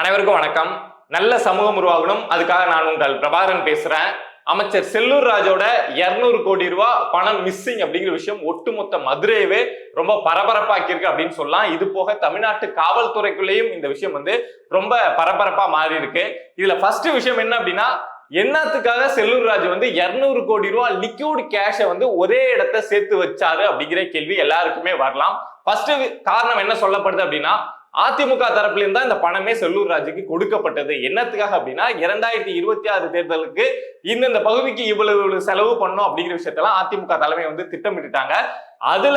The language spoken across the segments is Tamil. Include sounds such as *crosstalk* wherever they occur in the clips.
அனைவருக்கும் வணக்கம். நல்ல சமூகம் உருவாகணும். அதுக்காக நான் உங்கள் பிரபாகரன் பேசுறேன். அமைச்சர் செல்லூர் ராஜோட 200 கோடி ரூபாய் பணம் மிஸ்ஸிங் அப்படிங்கிற விஷயம் ஒட்டுமொத்த மதுரையவே ரொம்ப பரபரப்பாக்கியிருக்கு அப்படின்னு சொல்லலாம். இது போக தமிழ்நாட்டு காவல்துறைக்குள்ளேயும் இந்த விஷயம் வந்து ரொம்ப பரபரப்பா மாறி இருக்கு இதுல ஃபர்ஸ்ட் விஷயம் என்ன அப்படின்னா என்னத்துக்காக செல்லூர் ராஜ் வந்து 200 கோடி ரூபாய் லிக்யூட் கேஷை வந்து ஒரே இடத்த சேர்த்து வச்சாரு அப்படிங்கிற கேள்வி எல்லாருக்குமே வரலாம். ஃபர்ஸ்ட் காரணம் என்ன சொல்லப்படுது அப்படின்னா அதிமுக தரப்புல இருந்தா இந்த பணமே செல்லூர் ராஜுக்கு கொடுக்கப்பட்டது. என்னத்துக்காக அப்படின்னா இரண்டாயிரத்தி இருபத்தி ஆறு தேர்தலுக்கு இந்தந்த பகுதிக்கு இவ்வளவு இவ்வளவு செலவு பண்ணோம் அப்படிங்கிற விஷயத்தெல்லாம் அதிமுக தலைமை வந்து திட்டமிட்டுட்டாங்க. அதுல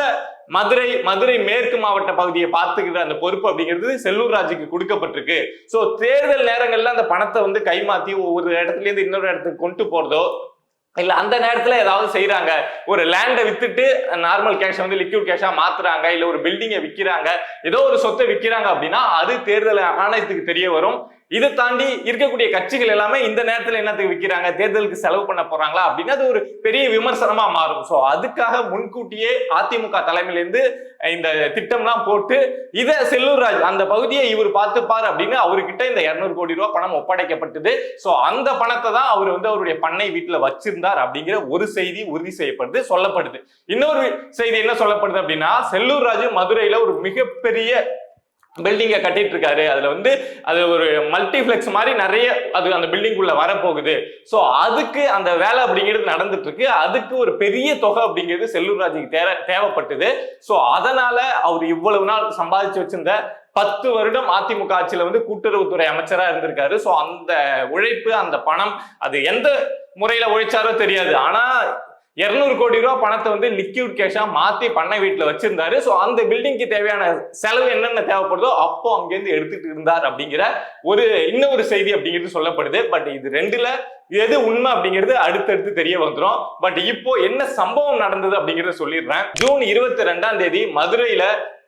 மதுரை மதுரை மேற்கு மாவட்ட பகுதியை பார்த்துக்கிற அந்த பொறுப்பு அப்படிங்கிறது செல்லூர் ராஜுக்கு கொடுக்கப்பட்டிருக்கு. சோ தேர்தல் நேரங்கள்ல அந்த பணத்தை வந்து கைமாத்தி ஒவ்வொரு இடத்துல இருந்து இன்னொரு இடத்துக்கு கொண்டு போறதோ இல்ல அந்த நேரத்துல ஏதாவது செய்யறாங்க ஒரு லேண்டை வித்துட்டு நார்மல் கேஷ் வந்து லிக்யூட் கேஷா மாத்துறாங்க இல்ல ஒரு பில்டிங்கை விக்கிறாங்க ஏதோ ஒரு சொத்தை விக்கிறாங்க அப்படின்னா அது தேர்தல் ஆணையத்துக்கு தெரிய வரும். இதை தாண்டி இருக்கக்கூடிய கட்சிகள் எல்லாமே இந்த நேரத்துல என்னத்துக்கு விற்கிறாங்க தேர்தலுக்கு செலவு பண்ண போறாங்களா? அப்படின்னு அது ஒரு பெரிய விமர்சனமா மாறும். சோ அதுக்காக முன்கூட்டியே அதிமுக தலைமையிலேருந்து இந்த திட்டம்லாம் போட்டு இதை செல்லூர்ராஜ் அந்த பகுதியை இவர் பார்த்துப்பார் அப்படின்னு அவர்கிட்ட இந்த 200 கோடி ரூபாய் பணம் ஒப்படைக்கப்பட்டது. சோ அந்த பணத்தை தான் அவர் வந்து அவருடைய பண்ணை வீட்டுல வச்சிருந்தார் அப்படிங்கிற ஒரு செய்தி உறுதி செய்யப்படுது சொல்லப்படுது. இன்னொரு செய்தி என்ன சொல்லப்படுது அப்படின்னா செல்லூர் ராஜு மதுரையில ஒரு மிகப்பெரிய பில்டிங்கை கட்டிட்டு இருக்காரு அதுல வந்து அது ஒரு மல்டிப்ளெக்ஸ் மாதிரி நிறைய அது அந்த பில்டிங் உள்ள வரப்போகுது. ஸோ அதுக்கு அந்த வேலை அப்படிங்கிறது நடந்துட்டு இருக்கு அதுக்கு ஒரு பெரிய தொகை அப்படிங்கிறது செல்லூர் ராஜுக்கு தேவை தேவைப்பட்டது. ஸோ அதனால அவர் இவ்வளவு நாள் சம்பாதிச்சு வச்சிருந்த பத்து வருடம் அதிமுக ஆட்சியில வந்து கூட்டுறவுத்துறை அமைச்சரா இருந்திருக்காரு. ஸோ அந்த உழைப்பு அந்த பணம் அது எந்த முறையில உழைச்சாரோ தெரியாது. ஆனா 200 கோடி ரூபாய் பணத்தை வந்து லிக்யூட் கேஷா மாத்தி பண்ணை வீட்டுல வச்சிருந்தாரு. சோ அந்த பில்டிங்க்கு தேவையான செலவு என்னென்ன தேவைப்படுதோ அப்போ அங்கேருந்து எடுத்துட்டு இருந்தார் அப்படிங்கிற ஒரு இன்னொரு செய்தி அப்படிங்கிறது சொல்லப்படுது. பட் இது ரெண்டுல எது உண்மை அப்படிங்கிறது அடுத்தடுத்து தெரிய வந்துடும் பட் இப்போ என்ன சம்பவம் நடந்தது அப்படிங்கிறத சொல்லிடுறேன். ஜூன் இருபத்தி ரெண்டாம் தேதி மதுரையில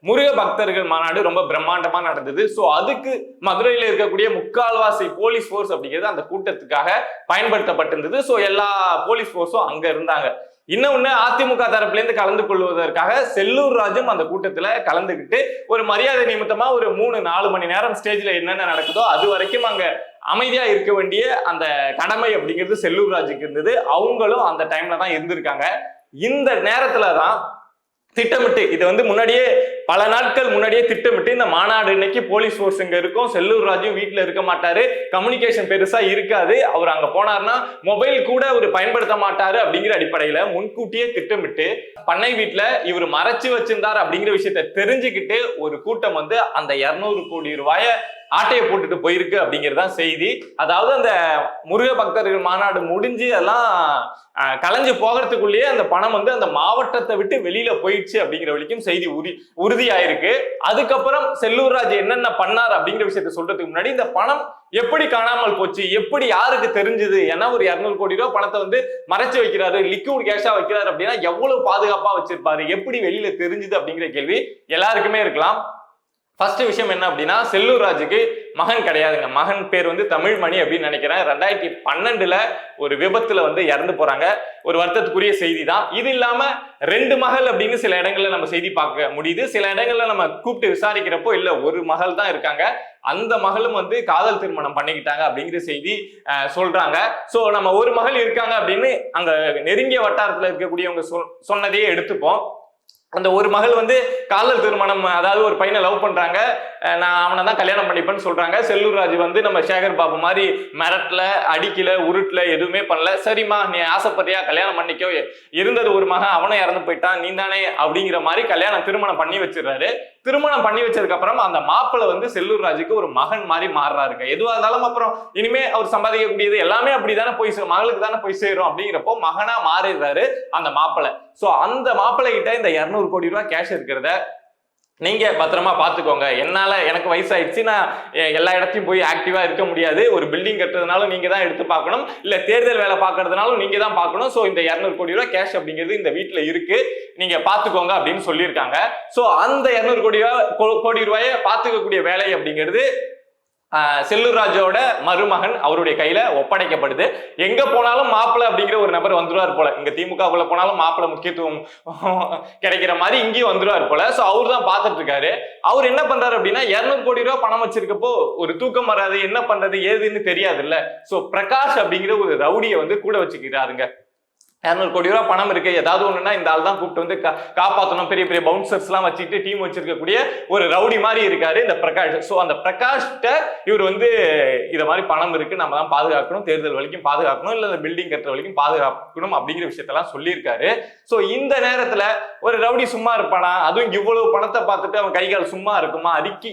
முருக பக்தர்கள் மாநாடு ரொம்ப பிரம்மாண்டமா நடந்தது. ஸோ அதுக்கு மதுரையில் இருக்கக்கூடிய முக்கால்வாசி போலீஸ் ஃபோர்ஸ் அப்படிங்கிறது அந்த கூட்டத்துக்காக பயன்படுத்தப்பட்டிருந்தது. ஸோ எல்லா போலீஸ் ஃபோர்ஸும் அங்க இருந்தாங்க. இன்னொன்னு அதிமுக தரப்புல இருந்து கலந்து கொள்வதற்காக செல்லூர் ராஜும் அந்த கூட்டத்துல கலந்துக்கிட்டு ஒரு மரியாதை நிமித்தமா ஒரு மூணு நாலு மணி நேரம் ஸ்டேஜ்ல என்னென்ன நடக்குதோ அது வரைக்கும் அங்க அமைதியா இருக்க வேண்டிய அந்த கடமை அப்படிங்கிறது செல்லூர் ராஜுக்கு இருந்தது. அவங்களும் அந்த டைம்ல தான் இருந்திருக்காங்க. இந்த நேரத்துல தான் திட்டமிட்டு இது வந்து முன்னாடியே பல நாட்கள் முன்னாடியே திட்டமிட்டு இந்த மாநாடு இன்னைக்கு போலீஸ் ஃபோர்ஸ் இங்க இருக்கும் செல்லூர் ராஜும் வீட்டுல இருக்க மாட்டாரு கம்யூனிகேஷன் பெருசா இருக்காது அவர் அங்க போனார்னா மொபைல் கூட அவர் பயன்படுத்த மாட்டாரு அப்படிங்கிற அடிப்படையில முன்கூட்டியே திட்டமிட்டு பண்ணை வீட்டுல இவர் மறைச்சு வச்சிருந்தார் அப்படிங்கிற விஷயத்த தெரிஞ்சுக்கிட்டு ஒரு கூட்டம் வந்து அந்த 200 கோடி ரூபாய ஆட்டையை போட்டுட்டு போயிருக்கு அப்படிங்கிறது தான் செய்தி. அதாவது அந்த முருக பக்தர்கள் மாநாடு முடிஞ்சு அதெல்லாம் அஹ், கலைஞ்சு போகிறதுக்குள்ளேயே அந்த பணம் வந்து அந்த மாவட்டத்தை விட்டு வெளியில போயிடுச்சு அப்படிங்கிற வரைக்கும் செய்தி உறுதி உறுதியாயிருக்கு. அதுக்கப்புறம் செல்லூர் ராஜ் என்னென்ன பண்ணார் அப்படிங்கிற விஷயத்த சொல்றதுக்கு முன்னாடி இந்த பணம் எப்படி காணாமல் போச்சு எப்படி யாருக்கு தெரிஞ்சது ஏன்னா ஒரு 200 கோடி ரூபாய் பணத்தை வந்து மறைச்சு வைக்கிறாரு லிக்விட் கேஷா வைக்கிறாரு அப்படின்னா எவ்வளவு பாதுகாப்பா வச்சிருப்பாரு எப்படி வெளியில தெரிஞ்சுது அப்படிங்கிற கேள்வி எல்லாருக்குமே இருக்கலாம். ஃபர்ஸ்ட் விஷயம் என்ன அப்படின்னா செல்லூர் ராஜுக்கு மகன் கிடையாதுங்க. மகன் பேர் வந்து தமிழ்மணி அப்படின்னு நினைக்கிறேன். ரெண்டாயிரத்தி பன்னெண்டுல ஒரு விபத்துல வந்து இறந்து போறாங்க. ஒரு வருத்தத்துக்குரிய செய்தி தான் இது இல்லாம ரெண்டு மகள் அப்படின்னு சில இடங்கள்ல நம்ம செய்தி பார்க்க முடியுது. சில இடங்கள்ல நம்ம கூப்பிட்டு விசாரிக்கிறப்போ இல்ல ஒரு மகள் தான் இருக்காங்க. அந்த மகளும் வந்து காதல் திருமணம் பண்ணிக்கிட்டாங்க அப்படிங்கிற செய்தி சொல்றாங்க. சோ நம்ம ஒரு மகள் இருக்காங்க அப்படின்னு அங்க நெருங்கிய வட்டாரத்துல இருக்கக்கூடியவங்க சொன்னதையே எடுத்துப்போம். அந்த ஒரு மகள் வந்து காதல் திருமணம் அதாவது ஒரு பையனை லவ் பண்றாங்க. நான் அவனை தான் கல்யாணம் பண்ணிப்பேன்னு சொல்றாங்க. செல்லூர் ராஜ் வந்து நம்ம சேகர் பாபு மாதிரி மிரட்டல அடிக்கல உருட்டல எதுவுமே பண்ணல. சரிம்மா நீ ஆசைப்படுறியா கல்யாணம் பண்ணிக்கோ. இருந்தது ஒரு மகன் அவனும் இறந்து போயிட்டான். நீ தானே அப்படிங்கிற மாதிரி கல்யாணம் திருமணம் பண்ணி வச்சிடுறாரு. திருமணம் பண்ணி வச்சதுக்கு அப்புறம் அந்த மாப்பிள்ளை வந்து செல்லூர் ராஜுக்கு ஒரு மகன் மாதிரி மாறுறாருங்க. எதுவாக இருந்தாலும் அப்புறம் இனிமே அவர் சம்பாதிக்கக்கூடியது எல்லாமே அப்படிதானே போய் மகளுக்கு தானே போய் சேரும் அப்படிங்கிறப்போ மகனா மாறிடுறாரு அந்த மாப்பிள்ளை சோ அந்த மாப்பிள்ளை கிட்ட இந்த 200 கோடி ரூபாய் கேஷ் இருக்கிறத நீங்க பத்திரமா பாத்துக்கோங்க. என்னால எனக்கு வயசாயிடுச்சு. நான் எல்லா இடத்தையும் போய் ஆக்டிவா இருக்க முடியாது. ஒரு பில்டிங் கட்டுறதுனாலும் நீங்க தான் எடுத்து பார்க்கணும். இல்ல தேர்தல் வேலை பார்க்கறதுனாலும் நீங்க தான் பார்க்கணும். சோ இந்த 200 கோடி ரூபாய் கேஷ் அப்படிங்கிறது இந்த வீட்டுல இருக்கு. நீங்க பாத்துக்கோங்க அப்படின்னு சொல்லியிருக்காங்க. சோ அந்த 200 கோடி கோ- கோடி ரூபாயை பாத்துக்கக்கூடிய வேலை அப்படிங்கிறது ஆஹ் செல்லூர் மருமகன் அவருடைய கையில ஒப்படைக்கப்படுது. எங்க போனாலும் மாப்பிள்ள அப்படிங்கிற ஒரு நபர் வந்துருவார் போல. இங்க திமுகவுல போனாலும் மாப்பிள்ள முக்கியத்துவம் *laughs* கிடைக்கிற மாதிரி இங்கேயும் வந்துருவார் போல. சோ அவர் தான் பாத்துட்டு இருக்காரு. அவர் என்ன பண்றாரு அப்படின்னா இருநூறு கோடி ரூபாய் பணம் வச்சிருக்கப்போ ஒரு தூக்கம் வராது என்ன பண்றது ஏதுன்னு தெரியாது இல்ல சோ பிரகாஷ் அப்படிங்கிற ஒரு ரவுடியை வந்து கூட வச்சுக்கிறாருங்க. இரநூறு கோடி ரூபா பணம் இருக்கு. ஏதாவது ஒண்ணுன்னா இந்த ஆள் தான் கூப்பிட்டு வந்து காப்பாற்றணும் பெரிய பெரிய பவுன்சர்ஸ் எல்லாம் வச்சுட்டு டீம் வச்சிருக்கக்கூடிய ஒரு ரவுடி மாதிரி இருக்காரு இந்த பிரகாஷ். ஸோ அந்த பிரகாஷ்ட இவர் வந்து இத மாதிரி பணம் இருக்கு. நம்ம தான் பாதுகாக்கணும். தேர்தல் வரைக்கும் பாதுகாக்கணும். இல்ல இந்த பில்டிங் கட்டுற வரைக்கும் பாதுகாக்கணும் அப்படிங்கிற விஷயத்தெல்லாம் சொல்லியிருக்காரு. ஸோ இந்த நேரத்துல ஒரு ரவுடி சும்மா இருப்பானா? அதுவும் இவ்வளவு பணத்தை பார்த்துட்டு அவன் கை கால் சும்மா இருக்குமா? அறிக்கை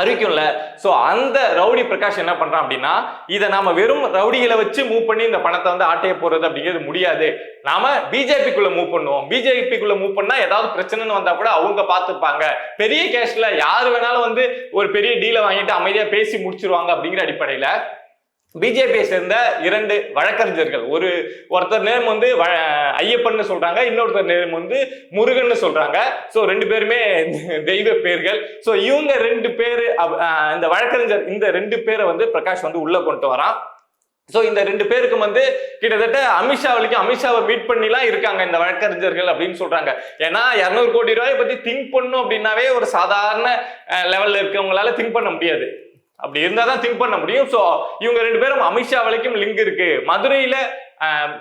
அறிக்கும்ல ஸோ அந்த ரவுடி பிரகாஷ் என்ன பண்ணுறான் அப்படின்னா இதை நாம வெறும் ரவுடிகளை வச்சு மூவ் பண்ணி இந்த பணத்தை வந்து ஆட்டைய போறது அப்படிங்கிறது முடியாது. நாம பிஜேபிக்குள்ள மூவ் பண்ணுவோம். பிஜேபிக்குள்ள மூவ் பண்ணா ஏதாவது பிரச்சனைன்னு வந்தா கூட அவங்க பார்த்துப்பாங்க. பெரிய கேஷ்ல யாரு வேணாலும் வந்து ஒரு பெரிய டீலை வாங்கிட்டு அமைதியா பேசி முடிச்சிருவாங்க அப்படிங்கிற அடிப்படையில பிஜேபியை சேர்ந்த இரண்டு வழக்கறிஞர்கள். ஒரு ஒருத்தர் நேம் வந்து ஐயப்பன் ஐயப்பன்னு சொல்றாங்க இன்னொருத்தர் நேம் வந்து முருகன்னு சொல்றாங்க. ஸோ ரெண்டு பேருமே தெய்வ பேர்கள். ஸோ இவங்க ரெண்டு பேரு இந்த வழக்கறிஞர் இந்த ரெண்டு பேரை வந்து பிரகாஷ் வந்து உள்ள கொண்டு வரான். ஸோ இந்த ரெண்டு பேருக்கும் வந்து கிட்டத்தட்ட அமித்ஷா வரைக்கும் அமித்ஷாவை மீட் பண்ணிலாம் இருக்காங்க இந்த வழக்கறிஞர்கள் அப்படின்னு சொல்றாங்க. ஏன்னா இரநூறு கோடி ரூபாயை பத்தி திங்க் பண்ணும் அப்படின்னாவே ஒரு சாதாரண லெவல்ல இருக்கவங்களால திங்க் பண்ண முடியாது. அப்படி இருந்தா தான் திங்க் பண்ண முடியும். சோ இவங்க ரெண்டு பேரும் அமித்ஷா வரைக்கும் லிங்க் இருக்கு. மதுரையில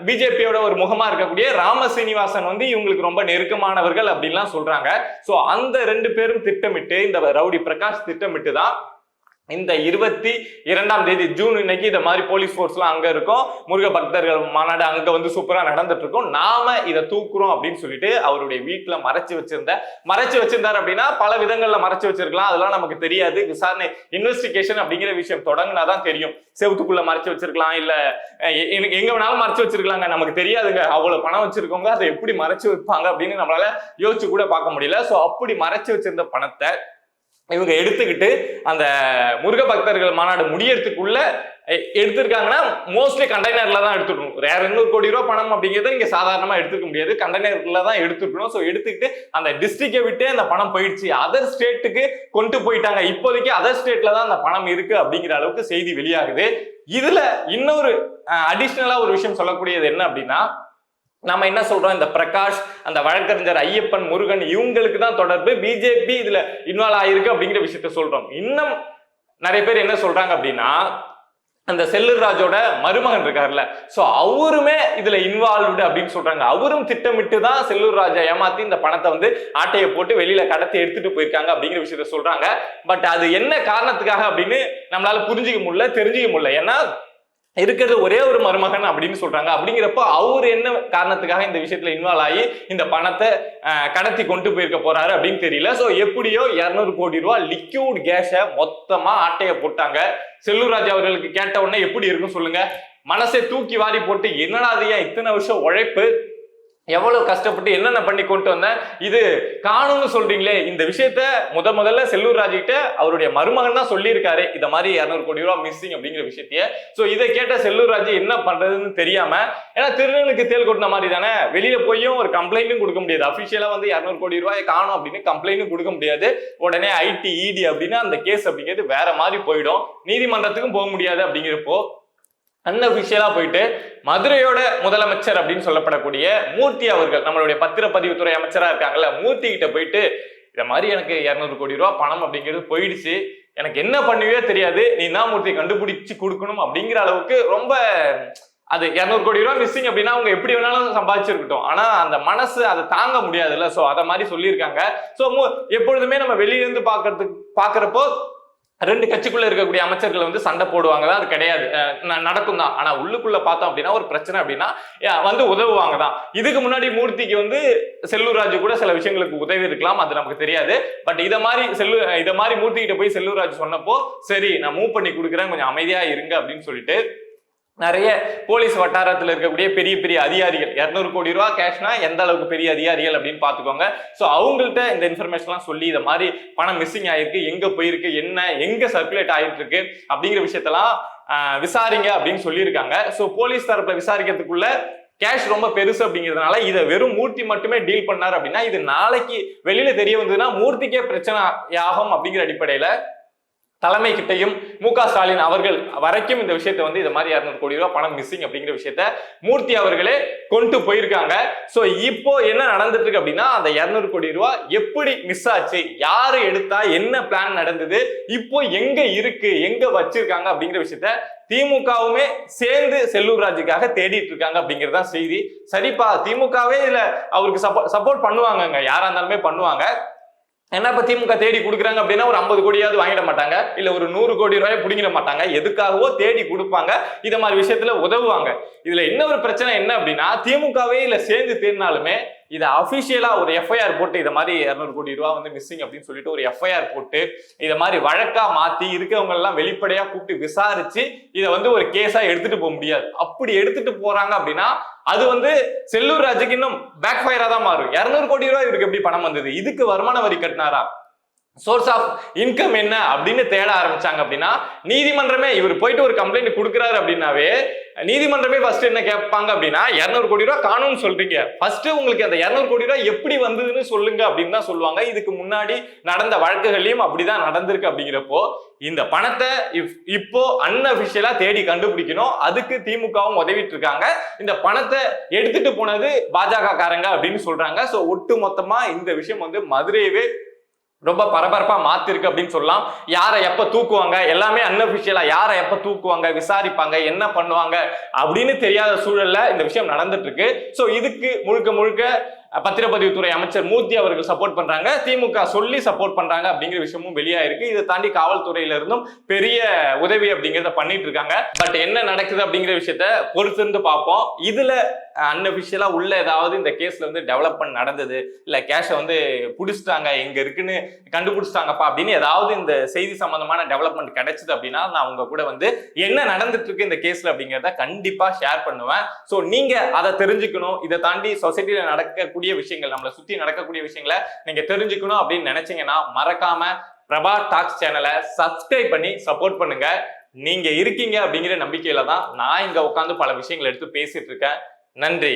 பிஜேபியோட ஒரு முகமா இருக்கக்கூடிய ராம சீனிவாசன் வந்து இவங்களுக்கு ரொம்ப நெருக்கமானவர்கள் அப்படின்லாம் சொல்றாங்க. சோ அந்த ரெண்டு பேரும் திட்டமிட்டு இந்த ரவுடி பிரகாஷ் திட்டமிட்டு தான் இந்த இருபத்தி இரண்டாம் தேதி ஜூன் இன்னைக்கு இந்த மாதிரி போலீஸ் ஃபோர்ஸ்லாம் அங்க இருக்கும். முருக பக்தர்கள் மாநாடு அங்க வந்து சூப்பரா நடந்துட்டு இருக்கும். நாம இதை தூக்குறோம் அப்படின்னு சொல்லிட்டு அவருடைய வீட்டுல மறைச்சு வச்சிருந்த மறைச்சு வச்சிருந்தார் அப்படின்னா பல விதங்கள்ல மறைச்சு வச்சிருக்கலாம். அதெல்லாம் நமக்கு தெரியாது. விசாரணை இன்வெஸ்டிகேஷன் அப்படிங்கிற விஷயம் தொடங்கினாதான் தெரியும். செவத்துக்குள்ள மறைச்சு வச்சிருக்கலாம். இல்ல எங்க- எங்க வேணாலும் மறைச்சு வச்சிருக்கலாங்க. நமக்கு தெரியாதுங்க. அவ்வளவு பணம் வச்சிருக்கவங்க அதை எப்படி மறைச்சு வைப்பாங்க அப்படின்னு நம்மளால யோசிச்சு கூட பார்க்க முடியல. சோ அப்படி மறைச்சு வச்சிருந்த பணத்தை இவங்க எடுத்துக்கிட்டு அந்த முருக பக்தர்கள் மாநாடு முடியறதுக்குள்ள எடுத்திருக்காங்கன்னா மோஸ்ட்லி கண்டெய்னர்ல தான் எடுத்துக்கணும். வேற இருநூறு கோடி ரூபா பணம் அப்படிங்கிறத நீங்க சாதாரணமா எடுத்துக்க முடியாது. கண்டெய்னர்ல தான் எடுத்துக்கணும். ஸோ எடுத்துக்கிட்டு அந்த டிஸ்ட்ரிக்டை விட்டே அந்த பணம் போயிடுச்சு. அதர் ஸ்டேட்டுக்கு கொண்டு போயிட்டாங்க. இப்போதைக்கு அதர் ஸ்டேட்ல தான் அந்த பணம் இருக்கு அப்படிங்கிற அளவுக்கு செய்தி வெளியாகுது. இதுல இன்னொரு அடிஷ்னலா ஒரு விஷயம் சொல்லக்கூடியது என்ன அப்படின்னா நம்ம என்ன சொல்றோம்? இந்த பிரகாஷ் அந்த வழக்கறிஞர் ஐயப்பன் முருகன் இவங்களுக்கு தான் தொடர்பு. பிஜேபி இதுல இன்வால்வ் ஆயிருக்கு அப்படிங்கிற விஷயத்த சொல்றோம். இன்னும் நிறைய பேர் என்ன சொல்றாங்க அப்படின்னா அந்த செல்லூர் ராஜோட மருமகன் இருக்காருல்ல. சோ அவருமே இதுல இன்வால்வ்டு அப்படின்னு சொல்றாங்க. அவரும் திட்டமிட்டு தான் செல்லூர் ராஜா ஏமாத்தி இந்த பணத்தை வந்து ஆட்டையை போட்டு வெளியில கடத்தி எடுத்துட்டு போயிருக்காங்க அப்படிங்கிற விஷயத்த சொல்றாங்க. பட் அது என்ன காரணத்துக்காக அப்படின்னு நம்மளால புரிஞ்சுக்க முடியல தெரிஞ்சுக்க முடியல. ஏன்னா இருக்கிறது ஒரே ஒரு மருமகன் அப்படின்னு சொல்றாங்க. அப்படிங்கிறப்போ அவர் என்ன காரணத்துக்காக இந்த விஷயத்துல இன்வால்வ் ஆகி இந்த பணத்தை கடத்தி கொண்டு போயிருக்க போறாரு அப்படின்னு தெரியல. சோ எப்படியோ இருநூறு கோடி ரூபாய் லிக்யூட் கேஸை மொத்தமா ஆட்டைய போட்டாங்க. செல்லூர் ராஜா அவர்களுக்கு கேட்ட உடனே எப்படி இருக்கும் சொல்லுங்க. மனசை தூக்கி வாரி போட்டு என்னடா அது ஏன் இத்தனை வருஷம் உழைப்பு எவ்வளவு கஷ்டப்பட்டு என்னென்ன பண்ணி கொண்டு வந்தேன் இது காணும்னு சொல்றீங்களே இந்த விஷயத்த முத முதல்ல செல்லூர் ராஜ் கிட்ட அவருடைய மருமகன் தான் சொல்லியிருக்காரு. இந்த மாதிரி இரநூறு கோடி ரூபா மிஸ்ஸிங் அப்படிங்கிற விஷயத்தைய. சோ இதை கேட்ட செல்லூர் ராஜ் என்ன பண்றதுன்னு தெரியாம ஏன்னா திருநனுக்கு தேல் கொட்டின மாதிரி தானே வெளியில போயும் ஒரு கம்ப்ளைண்ட்டும் கொடுக்க முடியாது. அபிஷியலா வந்து இரநூறு கோடி ரூபாய் காணும் அப்படின்னு கம்ப்ளைண்ட்டும் கொடுக்க முடியாது. உடனே ஐடி இடி அப்படின்னா அந்த கேஸ் அப்படிங்கிறது வேற மாதிரி போயிடும். நீதிமன்றத்துக்கும் போக முடியாது அப்படிங்கிறப்போ அன்அபிஷியலா போயிட்டு மதுரையோட முதலமைச்சர் அப்படின்னு சொல்லப்படக்கூடிய மூர்த்தி அவர்கள் நம்மளுடைய பத்திரப்பதிவுத்துறை அமைச்சரா இருக்காங்கல்ல மூர்த்தி கிட்ட போயிட்டு இந்த மாதிரி எனக்கு இரநூறு கோடி ரூபா பணம் அப்படிங்கிறது போயிடுச்சு. எனக்கு என்ன பண்ணுவே தெரியாது. நீ தான் மூர்த்தி கண்டுபிடிச்சு கொடுக்கணும். அப்படிங்கிற அளவுக்கு ரொம்ப அது இரநூறு கோடி ரூபா மிஸ்ஸிங் அப்படின்னா அவங்க எப்படி வேணாலும் சம்பாதிச்சிருக்கட்டும். ஆனா அந்த மனசு அதை தாங்க முடியாதுல்ல. ஸோ அதை மாதிரி சொல்லியிருக்காங்க. ஸோ எப்பொழுதுமே நம்ம வெளியில இருந்து பாக்குறதுக்கு பாக்குறப்போ ரெண்டு கட்சிக்குள்ள இருக்கக்கூடிய அமைச்சர்கள் வந்து சண்டை போடுவாங்க தான். அது கிடையாது. நடக்கும் தான். ஆனா உள்ளுக்குள்ள பார்த்தோம் அப்படின்னா ஒரு பிரச்சனை அப்படின்னா வந்து உதவுவாங்க தான். இதுக்கு முன்னாடி மூர்த்திக்கு வந்து செல்லூர் ராஜு கூட சில விஷயங்களுக்கு உதவி இருக்கலாம். அது நமக்கு தெரியாது. பட் இதை மாதிரி செல்லு இதை மாதிரி மூர்த்தி கிட்ட போய் செல்லூர் சொன்னப்போ சரி நான் மூவ் பண்ணி கொடுக்குறேன். கொஞ்சம் அமைதியா இருங்க அப்படின்னு சொல்லிட்டு நிறைய போலீஸ் வட்டாரத்தில் இருக்கக்கூடிய பெரிய பெரிய அதிகாரிகள். இரநூறு கோடி ரூபா கேஷ்னா எந்த அளவுக்கு பெரிய அதிகாரிகள் அப்படின்னு பார்த்துக்கோங்க. ஸோ அவங்கள்ட்ட இந்த இன்ஃபர்மேஷன்லாம் சொல்லி இதை மாதிரி பணம் மிஸ்ஸிங் ஆயிருக்கு எங்கே போயிருக்கு என்ன எங்கே சர்க்குலேட் ஆகிட்டு இருக்கு அப்படிங்கிற விஷயத்தெல்லாம் விசாரிங்க அப்படின்னு சொல்லியிருக்காங்க. ஸோ போலீஸ் தரப்பில் விசாரிக்கிறதுக்குள்ள கேஷ் ரொம்ப பெருசு அப்படிங்கிறதுனால இதை வெறும் மூர்த்தி மட்டுமே டீல் பண்ணார் அப்படின்னா இது நாளைக்கு வெளியில தெரிய வந்ததுன்னா மூர்த்திக்கே பிரச்சனை ஆகும் அப்படிங்கிற அடிப்படையில தலைமை கிட்டையும் மு க ஸ்டாலின் அவர்கள் வரைக்கும் இந்த விஷயத்தை வந்து இந்த மாதிரி இரநூறு கோடி ரூபாய் பணம் மிஸ்ஸிங் அப்படிங்கிற விஷயத்த மூர்த்தி அவர்களே கொண்டு போயிருக்காங்க. ஸோ இப்போ என்ன நடந்துட்டு இருக்கு அப்படின்னா அந்த இரநூறு கோடி ரூபாய் எப்படி மிஸ் ஆச்சு யாரு எடுத்தா என்ன பிளான் நடந்தது இப்போ எங்க இருக்கு எங்க வச்சிருக்காங்க அப்படிங்கிற விஷயத்த திமுகவுமே சேர்ந்து செல்லூர் ராஜுக்காக தேடிட்டு இருக்காங்க அப்படிங்கிறது தான் செய்தி. சரிப்பா திமுகவே இதுல அவருக்கு சப்போர்ட் சப்போர்ட் பண்ணுவாங்கங்க. யாரா இருந்தாலுமே பண்ணுவாங்க. என்ன இப்ப திமுக தேடி கொடுக்குறாங்க அப்படின்னா ஒரு ஐம்பது கோடியாவது வாங்கிட மாட்டாங்க. இல்ல ஒரு நூறு கோடி ரூபாய் பிடிங்கிட மாட்டாங்க. எதுக்காகவோ தேடி கொடுப்பாங்க. இதை மாதிரி விஷயத்துல உதவுவாங்க. இதுல என்ன ஒரு பிரச்சனை என்ன அப்படின்னா திமுகவே இல்ல சேர்ந்து தேடினாலுமே இதை அஃபிஷியலாக ஒரு எஃப்ஐஆர் போட்டு இதை மாதிரி இரநூறு கோடி ரூபா வந்து மிஸ்ஸிங் அப்படின்னு சொல்லிட்டு ஒரு எஃப்ஐஆர் போட்டு இதை மாதிரி வழக்கா மாத்தி இருக்கவங்க எல்லாம் வெளிப்படையா கூப்பிட்டு விசாரிச்சு இதை வந்து ஒரு கேஸா எடுத்துட்டு போக முடியாது. அப்படி எடுத்துட்டு போறாங்க அப்படின்னா அது வந்து செல்லூர் ராஜுக்கு இன்னும் பேக் ஃபயரா தான் மாறும். இருநூறு கோடி ரூபாய் இவருக்கு எப்படி பணம் வந்தது? இதுக்கு வருமான வரி கட்டினாரா? சோர்ஸ் ஆஃப் இன்கம் என்ன அப்படின்னு தேட ஆரம்பிச்சாங்க அப்படின்னா நீதிமன்றமே இவர் போயிட்டு ஒரு கம்ப்ளைண்ட் கொடுக்குறாரு அப்படின்னாவே நீதிமன்றமே ஃபர்ஸ்ட் என்ன கேட்பாங்க அப்படின்னா இரநூறு கோடி ரூபா காணும்னு சொல்றீங்க. ஃபர்ஸ்ட் உங்களுக்கு அந்த இரநூறு கோடி ரூபா எப்படி வந்ததுன்னு சொல்லுங்க அப்படின்னு தான் சொல்லுவாங்க. இதுக்கு முன்னாடி நடந்த வழக்குகளையும் அப்படிதான் நடந்திருக்கு அப்படிங்கிறப்போ இந்த பணத்தை இப்போ அன்அபிஷியலா தேடி கண்டுபிடிக்கணும். அதுக்கு திமுகவும் உதவிட்டு இருக்காங்க இந்த பணத்தை எடுத்துட்டு போனது பாஜக காரங்க அப்படின்னு சொல்றாங்க. சோ ஒட்டு மொத்தமா இந்த விஷயம் வந்து மதுரையவே ரொம்ப பரபரப்பா மாத்திருக்கு அப்படின்னு சொல்லலாம். யாரை எப்ப தூக்குவாங்க? எல்லாமே அன்அபிஷியலா யாரை எப்ப தூக்குவாங்க? விசாரிப்பாங்க என்ன பண்ணுவாங்க? அப்படின்னு தெரியாத சூழல்ல இந்த விஷயம் நடந்துட்டு இருக்கு சோ இதுக்கு முழுக்க முழுக்க பத்திரப்பதிவுத்துறை அமைச்சர் மூர்த்தி அவர்கள் சப்போர்ட் பண்றாங்க. திமுக சொல்லி சப்போர்ட் பண்றாங்க அப்படிங்கிற விஷயமும் வெளியாயிருக்கு. இதை தாண்டி காவல்துறையில இருந்தும் பெரிய உதவி அப்படிங்கிறத பண்ணிட்டு இருக்காங்க பட் என்ன நடக்குது அப்படிங்கிற விஷயத்த பொறுத்திருந்து பார்ப்போம். இதுல அன்அபிஷியலா உள்ள ஏதாவது இந்த கேஸ்ல வந்து டெவலப்மெண்ட் நடந்தது இல்ல கேஷை வந்து புடிச்சிட்டாங்க எங்க இருக்குன்னு கண்டுபிடிச்சிட்டாங்கப்பா அப்படின்னு ஏதாவது இந்த செய்தி சம்பந்தமான டெவலப்மெண்ட் கிடைச்சது அப்படின்னா நான் உங்க கூட வந்து என்ன நடந்துட்டு இருக்கு இந்த கேஸ்ல அப்படிங்கிறத கண்டிப்பா ஷேர் பண்ணுவேன். ஸோ நீங்க அதை தெரிஞ்சுக்கணும். இதை தாண்டி சொசைட்டியில் நடக்கக்கூடிய விஷயங்கள் நம்மளை சுத்தி நடக்கக்கூடிய விஷயங்களை நீங்க தெரிஞ்சுக்கணும் அப்படின்னு நினைச்சீங்கன்னா மறக்காம பிரபா டாக்ஸ் சேனலை சப்ஸ்கிரைப் பண்ணி சப்போர்ட் பண்ணுங்க. நீங்க இருக்கீங்க அப்படிங்கிற நம்பிக்கையில தான் நான் இங்க உட்காந்து பல விஷயங்களை எடுத்து பேசிட்டு இருக்கேன். நன்றி.